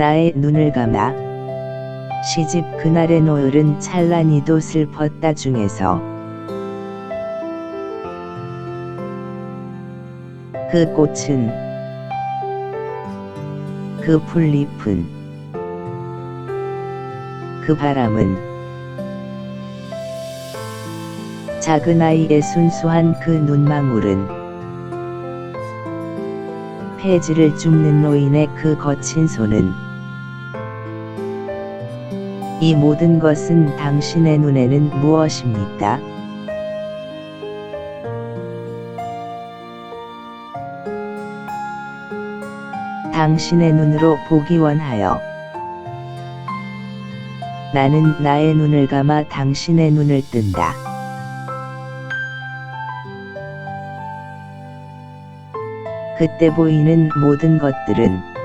나의 눈을 감아 시집 그날의 노을은 찬란히도 슬펐다 중에서 그 꽃은 그 풀잎은 그 바람은 작은 아이의 순수한 그 눈망울은 폐지를 줍는 노인의 그 거친 손은 이 모든 것은 당신의 눈에는 무엇입니까? 당신의 눈으로 보기 원하여 나는 나의 눈을 감아 당신의 눈을 뜬다. 그때 보이는 모든 것들은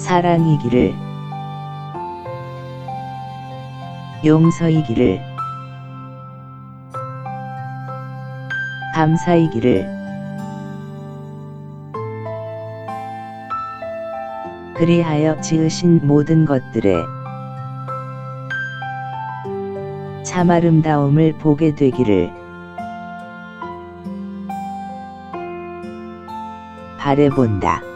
사랑이기를 용서이기를 감사이기를 그리하여 지으신 모든 것들에 참 아름다움을 보게 되기를 바래본다.